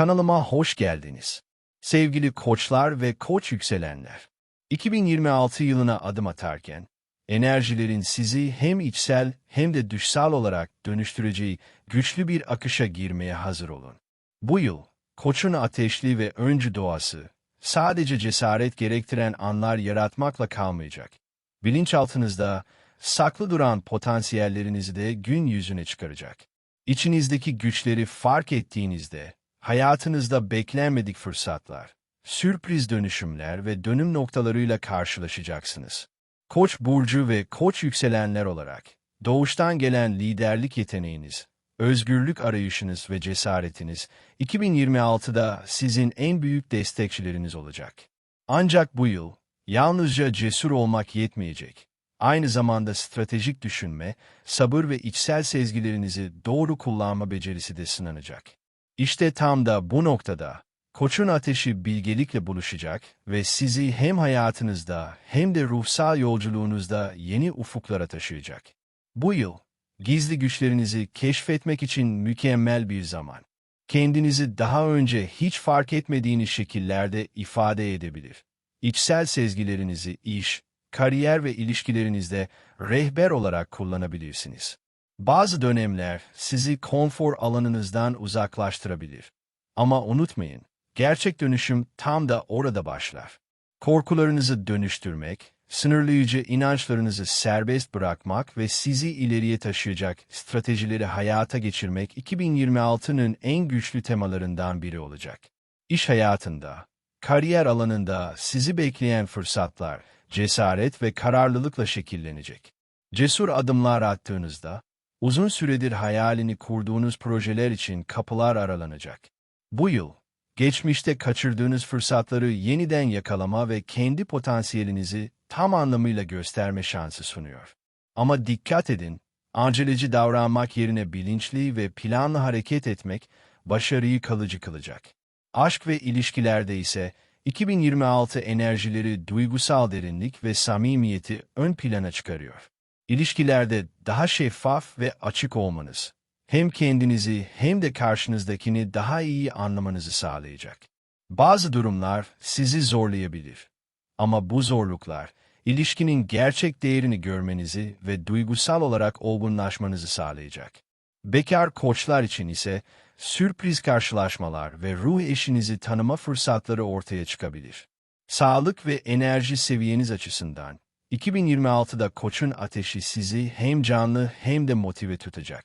Kanalıma hoş geldiniz. Sevgili koçlar ve koç yükselenler. 2026 yılına adım atarken, enerjilerin sizi hem içsel hem de dışsal olarak dönüştüreceği güçlü bir akışa girmeye hazır olun. Bu yıl, koçun ateşli ve öncü doğası, sadece cesaret gerektiren anlar yaratmakla kalmayacak. Bilinçaltınızda saklı duran potansiyellerinizi de gün yüzüne çıkaracak. İçinizdeki güçleri fark ettiğinizde, hayatınızda beklenmedik fırsatlar, sürpriz dönüşümler ve dönüm noktalarıyla karşılaşacaksınız. Koç burcu ve koç yükselenler olarak, doğuştan gelen liderlik yeteneğiniz, özgürlük arayışınız ve cesaretiniz 2026'da sizin en büyük destekçileriniz olacak. Ancak bu yıl, yalnızca cesur olmak yetmeyecek. Aynı zamanda stratejik düşünme, sabır ve içsel sezgilerinizi doğru kullanma becerisi de sınanacak. İşte tam da bu noktada, koçun ateşi bilgelikle buluşacak ve sizi hem hayatınızda hem de ruhsal yolculuğunuzda yeni ufuklara taşıyacak. Bu yıl, gizli güçlerinizi keşfetmek için mükemmel bir zaman. Kendinizi daha önce hiç fark etmediğiniz şekillerde ifade edebilir. İçsel sezgilerinizi iş, kariyer ve ilişkilerinizde rehber olarak kullanabilirsiniz. Bazı dönemler sizi konfor alanınızdan uzaklaştırabilir. Ama unutmayın, gerçek dönüşüm tam da orada başlar. Korkularınızı dönüştürmek, sınırlayıcı inançlarınızı serbest bırakmak ve sizi ileriye taşıyacak stratejileri hayata geçirmek 2026'nın en güçlü temalarından biri olacak. İş hayatında, kariyer alanında sizi bekleyen fırsatlar, cesaret ve kararlılıkla şekillenecek. Cesur adımlar attığınızda, uzun süredir hayalini kurduğunuz projeler için kapılar aralanacak. Bu yıl, geçmişte kaçırdığınız fırsatları yeniden yakalama ve kendi potansiyelinizi tam anlamıyla gösterme şansı sunuyor. Ama dikkat edin, aceleci davranmak yerine bilinçli ve planlı hareket etmek başarıyı kalıcı kılacak. Aşk ve ilişkilerde ise 2026 enerjileri duygusal derinlik ve samimiyeti ön plana çıkarıyor. İlişkilerde daha şeffaf ve açık olmanız, hem kendinizi hem de karşınızdakini daha iyi anlamanızı sağlayacak. Bazı durumlar sizi zorlayabilir. Ama bu zorluklar, ilişkinin gerçek değerini görmenizi ve duygusal olarak olgunlaşmanızı sağlayacak. Bekar koçlar için ise sürpriz karşılaşmalar ve ruh eşinizi tanıma fırsatları ortaya çıkabilir. Sağlık ve enerji seviyeniz açısından 2026'da koçun ateşi sizi hem canlı hem de motive tutacak.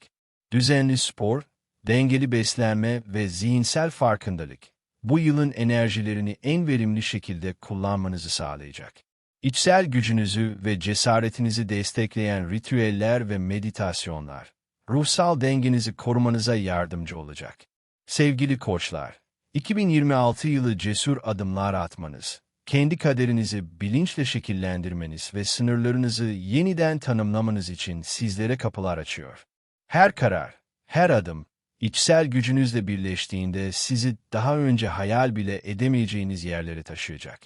Düzenli spor, dengeli beslenme ve zihinsel farkındalık bu yılın enerjilerini en verimli şekilde kullanmanızı sağlayacak. İçsel gücünüzü ve cesaretinizi destekleyen ritüeller ve meditasyonlar, ruhsal dengenizi korumanıza yardımcı olacak. Sevgili koçlar, 2026 yılı cesur adımlar atmanız, kendi kaderinizi bilinçle şekillendirmeniz ve sınırlarınızı yeniden tanımlamanız için sizlere kapılar açıyor. Her karar, her adım, içsel gücünüzle birleştiğinde sizi daha önce hayal bile edemeyeceğiniz yerlere taşıyacak.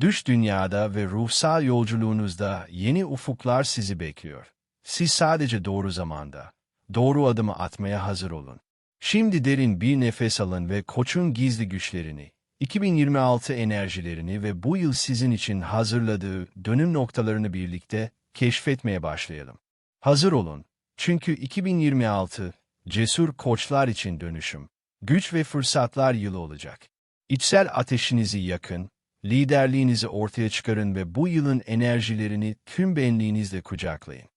Düş dünyada ve ruhsal yolculuğunuzda yeni ufuklar sizi bekliyor. Siz sadece doğru zamanda, doğru adımı atmaya hazır olun. Şimdi derin bir nefes alın ve koçun gizli güçlerini, 2026 enerjilerini ve bu yıl sizin için hazırladığı dönüm noktalarını birlikte keşfetmeye başlayalım. Hazır olun, çünkü 2026, cesur koçlar için dönüşüm, güç ve fırsatlar yılı olacak. İçsel ateşinizi yakın, liderliğinizi ortaya çıkarın ve bu yılın enerjilerini tüm benliğinizle kucaklayın.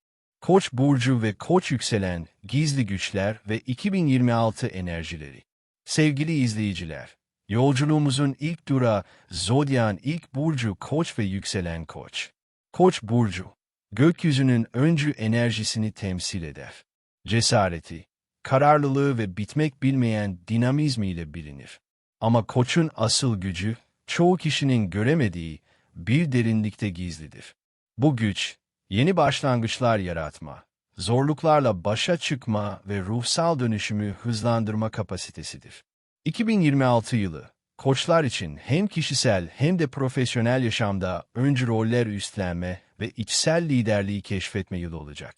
Koç burcu ve Koç yükselen gizli güçler ve 2026 enerjileri. Sevgili izleyiciler, yolculuğumuzun ilk durağı Zodyak'ın ilk burcu Koç ve yükselen Koç. Koç burcu, gökyüzünün öncü enerjisini temsil eder. Cesareti, kararlılığı ve bitmek bilmeyen dinamizmiyle bilinir. Ama Koç'un asıl gücü, çoğu kişinin göremediği bir derinlikte gizlidir. Bu güç, yeni başlangıçlar yaratma, zorluklarla başa çıkma ve ruhsal dönüşümü hızlandırma kapasitesidir. 2026 yılı, koçlar için hem kişisel hem de profesyonel yaşamda öncü roller üstlenme ve içsel liderliği keşfetme yılı olacak.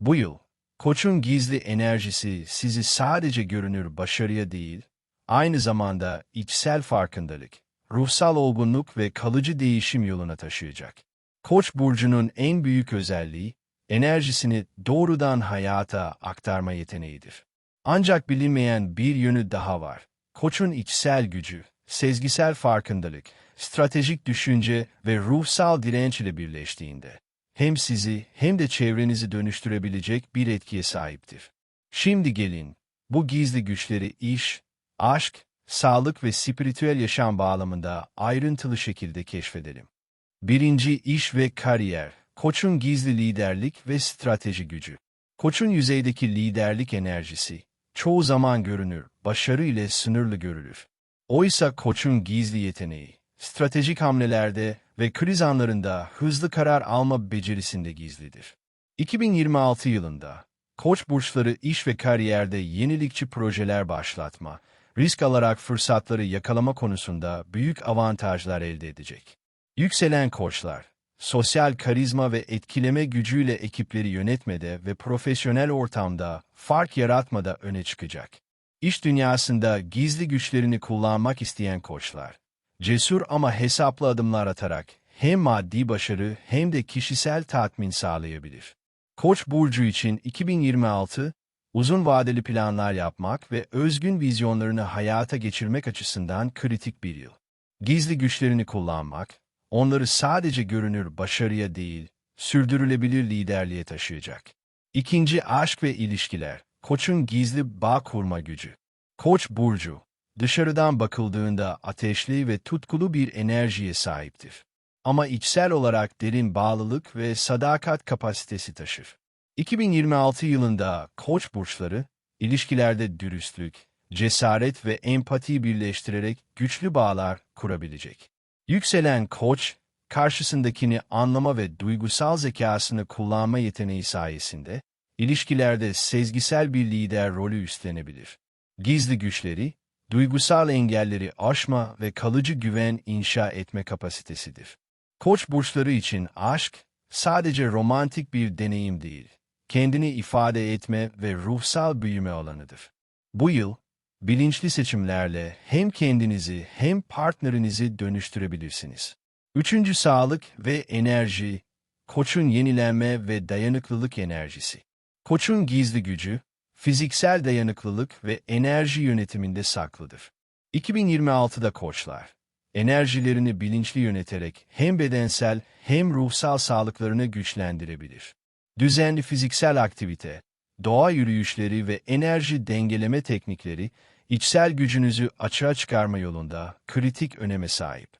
Bu yıl, koçun gizli enerjisi sizi sadece görünür başarıya değil, aynı zamanda içsel farkındalık, ruhsal olgunluk ve kalıcı değişim yoluna taşıyacak. Koç burcunun en büyük özelliği, enerjisini doğrudan hayata aktarma yeteneğidir. Ancak bilinmeyen bir yönü daha var. Koçun içsel gücü, sezgisel farkındalık, stratejik düşünce ve ruhsal direnç ile birleştiğinde, hem sizi hem de çevrenizi dönüştürebilecek bir etkiye sahiptir. Şimdi gelin, bu gizli güçleri iş, aşk, sağlık ve spiritüel yaşam bağlamında ayrıntılı şekilde keşfedelim. Birinci iş ve kariyer, Koç'un gizli liderlik ve strateji gücü. Koç'un yüzeydeki liderlik enerjisi, çoğu zaman görünür, başarı ile sınırlı görülür. Oysa Koç'un gizli yeteneği, stratejik hamlelerde ve kriz anlarında hızlı karar alma becerisinde gizlidir. 2026 yılında, Koç burçları iş ve kariyerde yenilikçi projeler başlatma, risk alarak fırsatları yakalama konusunda büyük avantajlar elde edecek. Yükselen koçlar, sosyal karizma ve etkileme gücüyle ekipleri yönetmede ve profesyonel ortamda fark yaratmada öne çıkacak. İş dünyasında gizli güçlerini kullanmak isteyen koçlar, cesur ama hesaplı adımlar atarak hem maddi başarı hem de kişisel tatmin sağlayabilir. Koç burcu için 2026 uzun vadeli planlar yapmak ve özgün vizyonlarını hayata geçirmek açısından kritik bir yıl. Gizli güçlerini kullanmak, onları sadece görünür başarıya değil, sürdürülebilir liderliğe taşıyacak. İkinci aşk ve ilişkiler, Koç'un gizli bağ kurma gücü. Koç burcu, dışarıdan bakıldığında ateşli ve tutkulu bir enerjiye sahiptir. Ama içsel olarak derin bağlılık ve sadakat kapasitesi taşır. 2026 yılında Koç burçları, ilişkilerde dürüstlük, cesaret ve empati birleştirerek güçlü bağlar kurabilecek. Yükselen Koç, karşısındakini anlama ve duygusal zekasını kullanma yeteneği sayesinde, ilişkilerde sezgisel bir lider rolü üstlenebilir. Gizli güçleri, duygusal engelleri aşma ve kalıcı güven inşa etme kapasitesidir. Koç burçları için aşk, sadece romantik bir deneyim değil, kendini ifade etme ve ruhsal büyüme alanıdır. Bu yıl, bilinçli seçimlerle hem kendinizi hem partnerinizi dönüştürebilirsiniz. Üçüncü sağlık ve enerji, koçun yenilenme ve dayanıklılık enerjisi. Koçun gizli gücü, fiziksel dayanıklılık ve enerji yönetiminde saklıdır. 2026'da koçlar, enerjilerini bilinçli yöneterek hem bedensel hem ruhsal sağlıklarını güçlendirebilir. Düzenli fiziksel aktivite, doğa yürüyüşleri ve enerji dengeleme teknikleri, içsel gücünüzü açığa çıkarma yolunda kritik öneme sahip.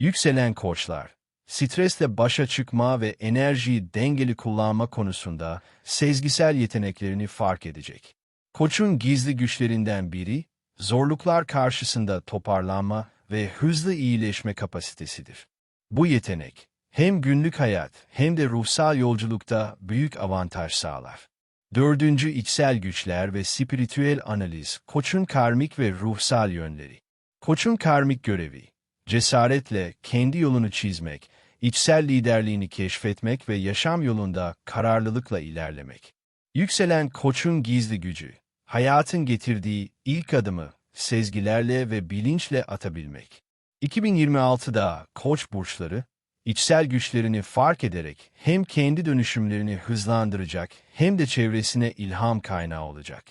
Yükselen koçlar, stresle başa çıkma ve enerjiyi dengeli kullanma konusunda sezgisel yeteneklerini fark edecek. Koçun gizli güçlerinden biri, zorluklar karşısında toparlanma ve hızlı iyileşme kapasitesidir. Bu yetenek, hem günlük hayat hem de ruhsal yolculukta büyük avantaj sağlar. Dördüncü içsel güçler ve spiritüel analiz, koçun karmik ve ruhsal yönleri. Koçun karmik görevi, cesaretle kendi yolunu çizmek, içsel liderliğini keşfetmek ve yaşam yolunda kararlılıkla ilerlemek. Yükselen koçun gizli gücü, hayatın getirdiği ilk adımı sezgilerle ve bilinçle atabilmek. 2026'da koç burçları, içsel güçlerini fark ederek hem kendi dönüşümlerini hızlandıracak hem de çevresine ilham kaynağı olacak.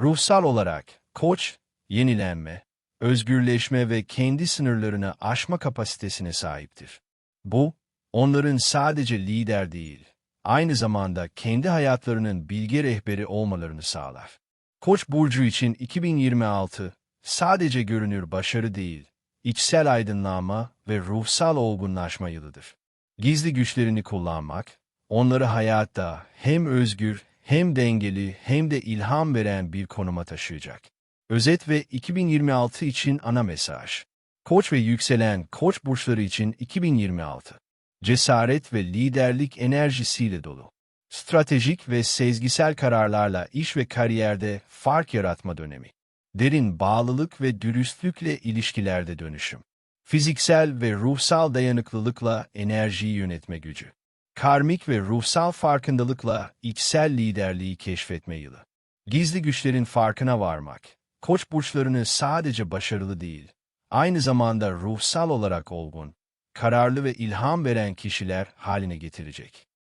Ruhsal olarak koç, yenilenme, özgürleşme ve kendi sınırlarını aşma kapasitesine sahiptir. Bu, onların sadece lider değil, aynı zamanda kendi hayatlarının bilge rehberi olmalarını sağlar. Koç burcu için 2026 sadece görünür başarı değil, içsel aydınlanma ve ruhsal olgunlaşma yılıdır. Gizli güçlerini kullanmak, onları hayatta hem özgür, hem dengeli, hem de ilham veren bir konuma taşıyacak. Özet ve 2026 için ana mesaj. Koç ve yükselen koç burçları için 2026. Cesaret ve liderlik enerjisiyle dolu. Stratejik ve sezgisel kararlarla iş ve kariyerde fark yaratma dönemi derin bağlılık ve dürüstlükle ilişkilerde dönüşüm. Fiziksel ve ruhsal dayanıklılıkla enerjiyi yönetme gücü. Karmik ve ruhsal farkındalıkla içsel liderliği keşfetme yılı. Gizli güçlerin farkına varmak, koç burçlarını sadece başarılı değil, aynı zamanda ruhsal olarak olgun, kararlı ve ilham veren kişiler haline getirecek.